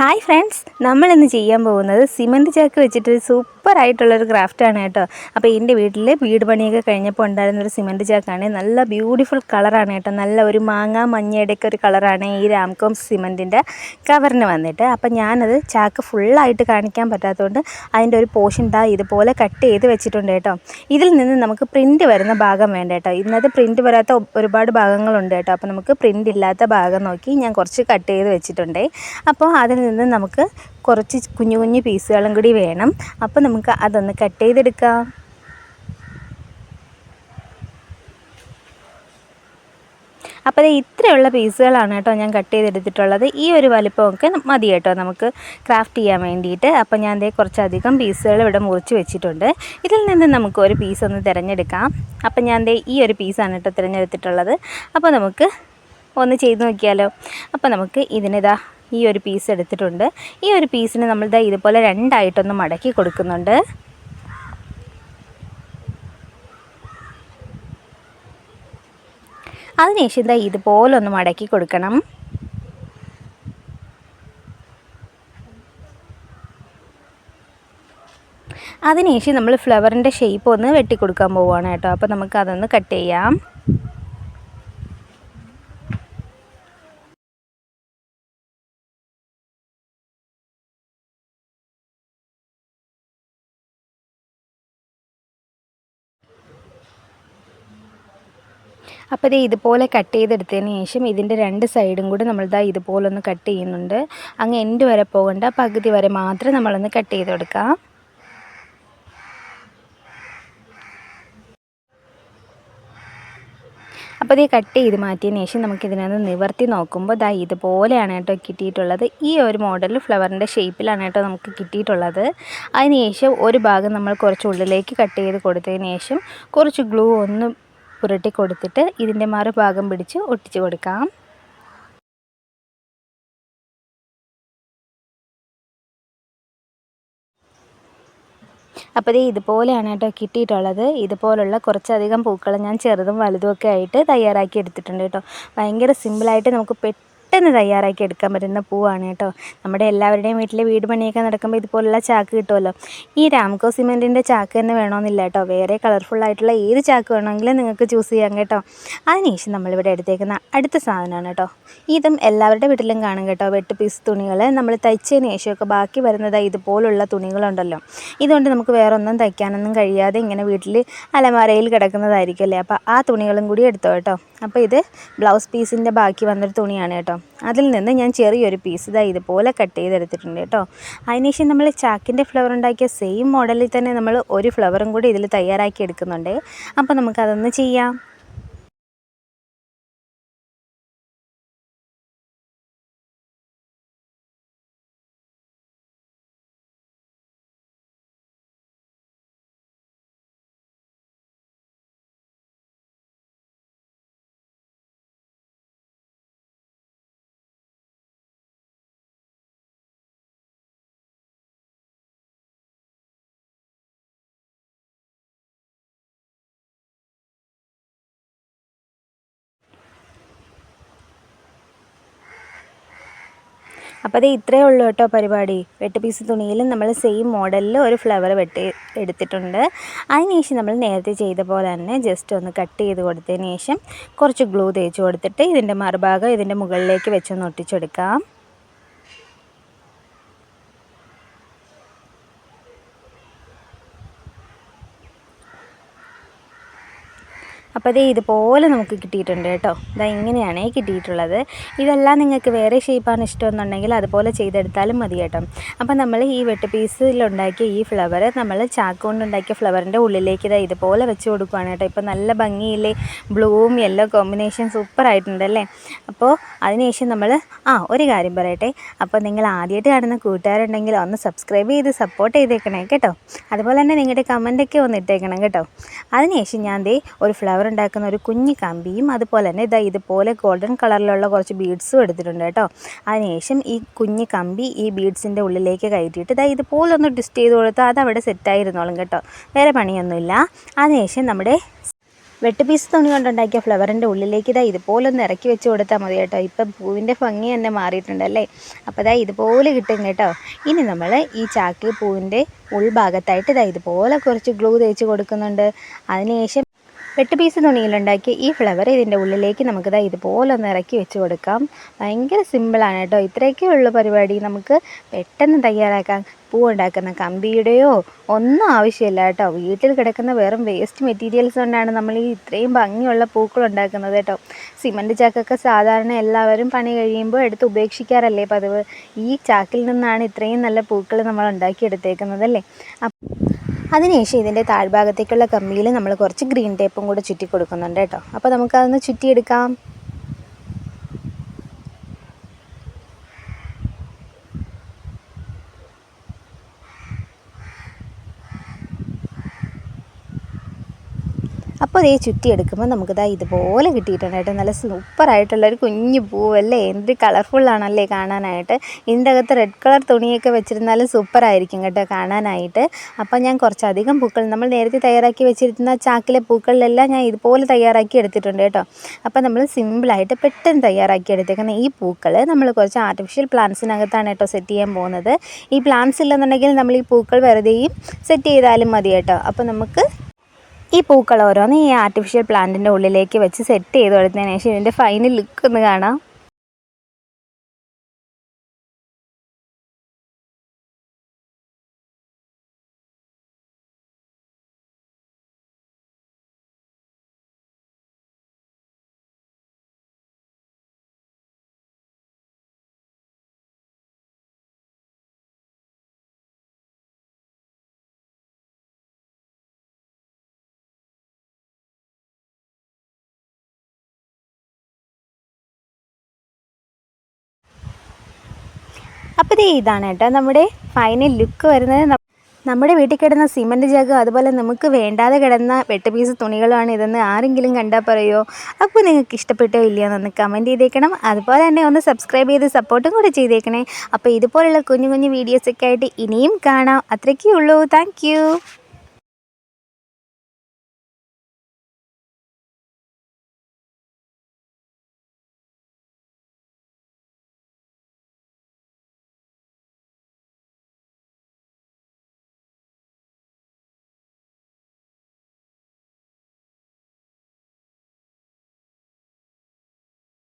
Hi friends നമ്മൾ ഇന്ന് ചെയ്യാൻ പോകുന്നത് സിമന്റ് ചാക്ക് വെച്ചിട്ടൊരു സൂപ്പർ ആയിട്ടുള്ളൊരു ക്രാഫ്റ്റാണ് കേട്ടോ. അപ്പോൾ എന്റെ വീട്ടിൽ വീട് പണിയൊക്കെ കഴിഞ്ഞപ്പോൾ ഉണ്ടായിരുന്ന ഒരു സിമന്റ് ചാക്കാണ്. നല്ല ബ്യൂട്ടിഫുൾ കളറാണ് കേട്ടോ. നല്ല ഒരു മാങ്ങ മഞ്ഞയുടെയൊക്കെ ഒരു കളറാണ് ഈ രാംകോം സിമന്റിന്റെ കവറിന് വന്നിട്ട്. അപ്പോൾ ഞാനത് ചാക്ക് ഫുള്ളായിട്ട് കാണിക്കാൻ പറ്റാത്തതുകൊണ്ട് അതിന്റെ ഒരു പോർഷൻ ദാ ഇതുപോലെ കട്ട് ചെയ്ത് വെച്ചിട്ടുണ്ട് കേട്ടോ. ഇതിൽ നിന്ന് നമുക്ക് പ്രിന്റ് വരുന്ന ഭാഗം വേണ്ട കേട്ടോ. ഇന്നത്തെ പ്രിന്റ് വരാത്ത ഒരുപാട് ഭാഗങ്ങളുണ്ട് കേട്ടോ. അപ്പോൾ നമുക്ക് പ്രിന്റ് ഇല്ലാത്ത ഭാഗം നോക്കി ഞാൻ കുറച്ച് കട്ട് ചെയ്ത് വെച്ചിട്ടുണ്ട്. അപ്പോൾ അതിൽ നിന്ന് നമുക്ക് കുറച്ച് കുഞ്ഞു കുഞ്ഞു പീസുകളും കൂടി വേണം. അപ്പോൾ നമുക്ക് അതൊന്ന് കട്ട് ചെയ്തെടുക്കാം. അപ്പോൾ അത് ഇത്രയുള്ള പീസുകളാണ് കേട്ടോ ഞാൻ കട്ട് ചെയ്തെടുത്തിട്ടുള്ളത്. ഈ ഒരു വലിപ്പമൊക്കെ മതി കേട്ടോ നമുക്ക് ക്രാഫ്റ്റ് ചെയ്യാൻ വേണ്ടിയിട്ട്. അപ്പോൾ ഞാൻ ദേ കുറച്ചധികം പീസുകൾ ഇവിടെ മുറിച്ച് വെച്ചിട്ടുണ്ട്. ഇതിൽ നിന്ന് നമുക്ക് ഒരു പീസ് ഒന്ന് തിരഞ്ഞെടുക്കാം. അപ്പോൾ ഞാൻ ദേ ഈ ഒരു പീസാണ് കേട്ടോ തിരഞ്ഞെടുത്തിട്ടുള്ളത്. അപ്പോൾ നമുക്ക് ഒന്ന് ചെയ്ത് നോക്കിയാലോ? അപ്പോൾ നമുക്ക് ഇതിനിതാ ഈ ഒരു പീസ് എടുത്തിട്ടുണ്ട്. ഈ ഒരു പീസിന് നമ്മൾ ദാ ഇതുപോലെ രണ്ടായിട്ടൊന്ന് മടക്കി കൊടുക്കുന്നുണ്ട്. അതിനുശേഷം ദാ ഇതുപോലെ ഒന്ന് മടക്കി കൊടുക്കണം. അതിനുശേഷം നമ്മൾ ഫ്ലവറിന്റെ ഷേപ്പ് ഒന്ന് വെട്ടിക്കൊടുക്കാൻ പോവുകയാണ് കേട്ടോ. അപ്പോൾ നമുക്ക് അതൊന്ന് കട്ട് ചെയ്യാം. അപ്പോൾ ഇത് ഇതുപോലെ കട്ട് ചെയ്തെടുത്തതിന് ശേഷം ഇതിന്റെ രണ്ട് സൈഡും കൂടി നമ്മൾ ഇതാ ഇതുപോലെ ഒന്ന് കട്ട് ചെയ്യുന്നുണ്ട്. അങ്ങ് എൻഡ് വരെ പോകണ്ട. പകുതി വരെ മാത്രം നമ്മളൊന്ന് കട്ട് ചെയ്ത് കൊടുക്കാം അപ്പോൾ ഇത് കട്ട് ചെയ്ത് മാറ്റിയതിന് ശേഷം നമുക്ക് ഇതിനകത്ത് നിവർത്തി നോക്കുമ്പോൾ ദാ ഇതുപോലെയാണ് കേട്ടോ കിട്ടിയിട്ടുള്ളത്. ഈ ഒരു മോഡൽ ഫ്ലവറിന്റെ ഷേപ്പിലാണ് കേട്ടോ നമുക്ക് കിട്ടിയിട്ടുള്ളത്. അതിന് ശേഷം ഒരു ഭാഗം നമ്മൾ കുറച്ച് ഉള്ളിലേക്ക് കട്ട് ചെയ്ത് കൊടുത്തതിന് ശേഷം കുറച്ച് ഗ്ലൂ ഒന്ന് പുരട്ടി കൊടുത്തിട്ട് ഇതിന്റെ മറുഭാഗം പിടിച്ച് ഒട്ടിച്ച് കൊടുക്കാം. അപ്പോൾ ഇത് ഇതുപോലെയാണ് കേട്ടോ കിട്ടിയിട്ടുള്ളത്. ഇതുപോലുള്ള കുറച്ചധികം പൂക്കൾ ഞാൻ ചെറുതും വലുതുമൊക്കെ ആയിട്ട് തയ്യാറാക്കി എടുത്തിട്ടുണ്ട് കേട്ടോ. ഭയങ്കര സിമ്പിളായിട്ട് നമുക്ക് പെട്ടെന്ന് തയ്യാറാക്കി എടുക്കാൻ പറ്റുന്ന പൂവാണ് കേട്ടോ. നമ്മുടെ എല്ലാവരുടെയും വീട്ടിലെ വീട് പണിയൊക്കെ നടക്കുമ്പോൾ ഇതുപോലുള്ള ചാക്ക് കിട്ടുമല്ലോ. ഈ രാംകോ സിമെന്റിന്റെ ചാക്ക് തന്നെ വേണമെന്നില്ല കേട്ടോ. വേറെ കളർഫുൾ ആയിട്ടുള്ള ഏത് ചാക്ക് വേണമെങ്കിലും നിങ്ങൾക്ക് ചൂസ് ചെയ്യാം കേട്ടോ. അതിനുശേഷം നമ്മളിവിടെ എടുത്തേക്കുന്ന അടുത്ത സാധനമാണ് കേട്ടോ. ഇതും എല്ലാവരുടെ വീട്ടിലും കാണും കേട്ടോ. വെട്ട് പീസ് തുണികൾ നമ്മൾ തയ്ച്ചതിന് ശേഷമൊക്കെ ബാക്കി വരുന്നത് ഇതുപോലുള്ള തുണികളുണ്ടല്ലോ. ഇതുകൊണ്ട് നമുക്ക് വേറെ ഒന്നും തയ്ക്കാനൊന്നും കഴിയാതെ ഇങ്ങനെ വീട്ടിൽ അലമാരയിൽ കിടക്കുന്നതായിരിക്കും അല്ലേ? അപ്പോൾ ആ തുണികളും കൂടി എടുത്തോ കേട്ടോ. അപ്പോൾ ഇത് ബ്ലൗസ് പീസിന്റെ ബാക്കി വന്നൊരു തുണിയാണ് കേട്ടോ. അതിൽ നിന്ന് ഞാൻ ചെറിയൊരു പീസ് ഇതാ ഇതുപോലെ കട്ട് ചെയ്തെടുത്തിട്ടുണ്ട് കേട്ടോ. അതിനുശേഷം നമ്മൾ ചാക്കിന്റെ ഫ്ലവർ ഉണ്ടാക്കിയ സെയിം മോഡലിൽ തന്നെ നമ്മൾ ഒരു ഫ്ലവറും കൂടി ഇതിൽ തയ്യാറാക്കി എടുക്കുന്നുണ്ട്. അപ്പോൾ നമുക്കതൊന്ന് ചെയ്യാം. അപ്പോൾ അത് ഇത്രയേ ഉള്ളൂ കേട്ടോ പരിപാടി. വെട്ട് പീസ് തുണിയിൽ നമ്മൾ സെയിം മോഡലിൽ ഒരു ഫ്ലവർ വെട്ടി എടുത്തിട്ടുണ്ട്. അതിന് ശേഷം നമ്മൾ നേരത്തെ ചെയ്ത പോലെ തന്നെ ജസ്റ്റ് ഒന്ന് കട്ട് ചെയ്ത് കൊടുത്തതിന് ശേഷം കുറച്ച് ഗ്ലൂ തേച്ച് കൊടുത്തിട്ട് ഇതിന്റെ മറുഭാഗം ഇതിന്റെ മുകളിലേക്ക് വെച്ചൊന്ന് ഒട്ടിച്ചെടുക്കാം. അപ്പോൾ ദേ ഇതുപോലെ നമുക്ക് കിട്ടിയിട്ടുണ്ട് കേട്ടോ. ഇതാ ഇങ്ങനെയാണ് കിട്ടിയിട്ടുള്ളത്. ഇതെല്ലാം നിങ്ങൾക്ക് വേറെ ഷേപ്പാണ് ഇഷ്ടമെന്നുണ്ടെങ്കിൽ അതുപോലെ ചെയ്തെടുത്താലും മതി കേട്ടോ. അപ്പോൾ നമ്മൾ ഈ വെട്ട് പീസിലുണ്ടാക്കിയ ഈ ഫ്ലവർ നമ്മൾ ചാക്ക് കൊണ്ടുണ്ടാക്കിയ ഫ്ലവറിന്റെ ഉള്ളിലേക്ക് ഇതാ ഇതുപോലെ വെച്ച് കൊടുക്കുകയാണ് കേട്ടോ. ഇപ്പോൾ നല്ല ഭംഗിയില്ലേ? ബ്ലൂവും യെല്ലോ കോമ്പിനേഷൻ സൂപ്പർ ആയിട്ടുണ്ടല്ലേ? അപ്പോൾ അതിനുശേഷം നമ്മൾ ആ ഒരു കാര്യം പറയട്ടെ. അപ്പോൾ നിങ്ങൾ ആദ്യമായിട്ട് കാണുന്ന കൂട്ടുകാരുണ്ടെങ്കിൽ ഒന്ന് സബ്സ്ക്രൈബ് ചെയ്ത് സപ്പോർട്ട് ചെയ്തേക്കണേ കേട്ടോ. അതുപോലെ തന്നെ നിങ്ങളുടെ കമന്റൊക്കെ ഒന്ന് ഇട്ടേക്കണം കേട്ടോ. അതിനുശേഷം ഞാൻ ദേ ഒരു ഫ്ലവർ ഉണ്ടാക്കുന്ന ഒരു കുഞ്ഞി കമ്പിയും അതുപോലെ തന്നെ ഇതാ ഇതുപോലെ ഗോൾഡൻ കളറിലുള്ള കുറച്ച് ബീഡ്സും എടുത്തിട്ടുണ്ട് കേട്ടോ. അതിനുശേഷം ഈ കുഞ്ഞി കമ്പി ഈ ബീഡ്സിന്റെ ഉള്ളിലേക്ക് കയറ്റിയിട്ട് ഇതാ ഇതുപോലെ ഒന്ന് ട്വിസ്റ്റ് ചെയ്ത് കൊടുത്താൽ അത് അവിടെ സെറ്റായിരുന്നോളും കേട്ടോ. വേറെ പണിയൊന്നുമില്ല. അതിനുശേഷം നമ്മുടെ വെട്ട് പീസ് തുണി കൊണ്ടുണ്ടാക്കിയ ഫ്ലവറിന്റെ ഉള്ളിലേക്ക് ഇതാ ഇതുപോലെ ഒന്ന് ഇറക്കി വെച്ച് കൊടുത്താൽ മതി കേട്ടോ. ഇപ്പം പൂവിന്റെ ഭംഗി തന്നെ മാറിയിട്ടുണ്ടല്ലേ അപ്പോൾ ഇതാ ഇതുപോലെ കിട്ടും കേട്ടോ. ഇനി നമ്മൾ ഈ ചാക്കിൽ പൂവിന്റെ ഉൾഭാഗത്തായിട്ട് ഇതാ ഇതുപോലെ കുറച്ച് ഗ്ലൂ തേച്ച് കൊടുക്കുന്നുണ്ട്. അതിനുശേഷം വെട്ട് പീസ് തുണിയിലുണ്ടാക്കി ഈ ഫ്ലവർ ഇതിന്റെ ഉള്ളിലേക്ക് നമുക്കിതാ ഇതുപോലെ ഒന്ന് ഇറക്കി വെച്ച് കൊടുക്കാം. ഭയങ്കര സിമ്പിളാണ് കേട്ടോ. ഇത്രയൊക്കെ ഉള്ള പരിപാടി. നമുക്ക് പെട്ടെന്ന് തയ്യാറാക്കാം പൂ ഉണ്ടാക്കുന്ന കമ്പിയുടെയോ ഒന്നും ആവശ്യമില്ല കേട്ടോ. വീട്ടിൽ കിടക്കുന്ന വെറും വേസ്റ്റ് മെറ്റീരിയൽസ് കൊണ്ടാണ് നമ്മൾ ഈ ഇത്രയും ഭംഗിയുള്ള പൂക്കൾ ഉണ്ടാക്കുന്നത് കേട്ടോ. സിമന്റ് ചാക്കൊക്കെ സാധാരണ എല്ലാവരും പണി കഴിയുമ്പോൾ എടുത്ത് ഉപേക്ഷിക്കാറല്ലേ പതിവ്. ഈ ചാക്കിൽ നിന്നാണ് ഇത്രയും നല്ല പൂക്കൾ നമ്മൾ ഉണ്ടാക്കിയെടുത്തേക്കുന്നത് അല്ലേ? അതിനുശേഷം ഇതിന്റെ താഴ്ഭാഗത്തേക്കുള്ള കമ്പിയിൽ നമ്മൾ കുറച്ച് ഗ്രീൻ ടേപ്പും കൂടെ ചുറ്റി കൊടുക്കുന്നുണ്ട് കേട്ടോ. അപ്പോൾ നമുക്കതൊന്ന് ചുറ്റിയെടുക്കാം. അപ്പോൾ ഇതേ ചുറ്റിയെടുക്കുമ്പോൾ നമുക്കിതാ ഇതുപോലെ കിട്ടിയിട്ടുണ്ട് കേട്ടോ. നല്ല സൂപ്പറായിട്ടുള്ളൊരു കുഞ്ഞു പൂവല്ലേ? എന്ത് കളർഫുള്ളാണല്ലേ കാണാനായിട്ട്. ഇതിന്റെ അകത്ത് റെഡ് കളർ തുണിയൊക്കെ വെച്ചിരുന്നാലും സൂപ്പറായിരിക്കും കേട്ടോ കാണാനായിട്ട്. അപ്പോൾ ഞാൻ കുറച്ചധികം പൂക്കൾ നമ്മൾ നേരത്തെ തയ്യാറാക്കി വെച്ചിരുന്ന ചാക്കിലെ പൂക്കളിലെല്ലാം ഞാൻ ഇതുപോലെ തയ്യാറാക്കി എടുത്തിട്ടുണ്ട് കേട്ടോ. അപ്പോൾ നമ്മൾ സിമ്പിളായിട്ട് പെട്ടെന്ന് തയ്യാറാക്കി എടുത്തേക്കുന്ന ഈ പൂക്കൾ നമ്മൾ കുറച്ച് ആർട്ടിഫിഷ്യൽ പ്ലാന്റ്സിനകത്താണ് കേട്ടോ സെറ്റ് ചെയ്യാൻ പോകുന്നത്. ഈ പ്ലാന്റ്സ് ഇല്ലെന്നുണ്ടെങ്കിൽ നമ്മൾ ഈ പൂക്കൾ വെറുതെയും സെറ്റ് ചെയ്താലും മതി കേട്ടോ. അപ്പോൾ നമുക്ക് ഈ പൂക്കൾ ഓരോന്ന് ഈ ആർട്ടിഫിഷ്യൽ പ്ലാന്റിന്റെ ഉള്ളിലേക്ക് വെച്ച് സെറ്റ് ചെയ്ത് കൊടുത്തതിന് ശേഷം ഇതിന്റെ ഫൈനൽ ലുക്ക് ഒന്ന് കാണാം. അപ്പോൾ ദേ ഇതാണ് കേട്ടോ നമ്മുടെ ഫൈനൽ ലുക്ക് വരുന്നത്. നമ്മുടെ വീട്ടിൽ കിടന്ന സിമന്റ് ജഗ് അതുപോലെ നമുക്ക് വേണ്ടാതെ കിടന്ന വെട്ട് പീസ് തുണികളാണ് ഇതെന്ന് ആരെങ്കിലും കണ്ടാൽ പറയുമോ അപ്പോൾ നിങ്ങൾക്ക് ഇഷ്ടപ്പെട്ടോ ഇല്ലയോ എന്നൊന്ന് കമന്റ് ചെയ്തേക്കണം. അതുപോലെ തന്നെ ഒന്ന് സബ്സ്ക്രൈബ് ചെയ്ത് സപ്പോർട്ടും കൂടെ ചെയ്തേക്കണേ. അപ്പോൾ ഇതുപോലുള്ള കുഞ്ഞു കുഞ്ഞു വീഡിയോസൊക്കെ ആയിട്ട് ഇനിയും കാണാം. അത്രയ്ക്കേ ഉള്ളൂ. താങ്ക്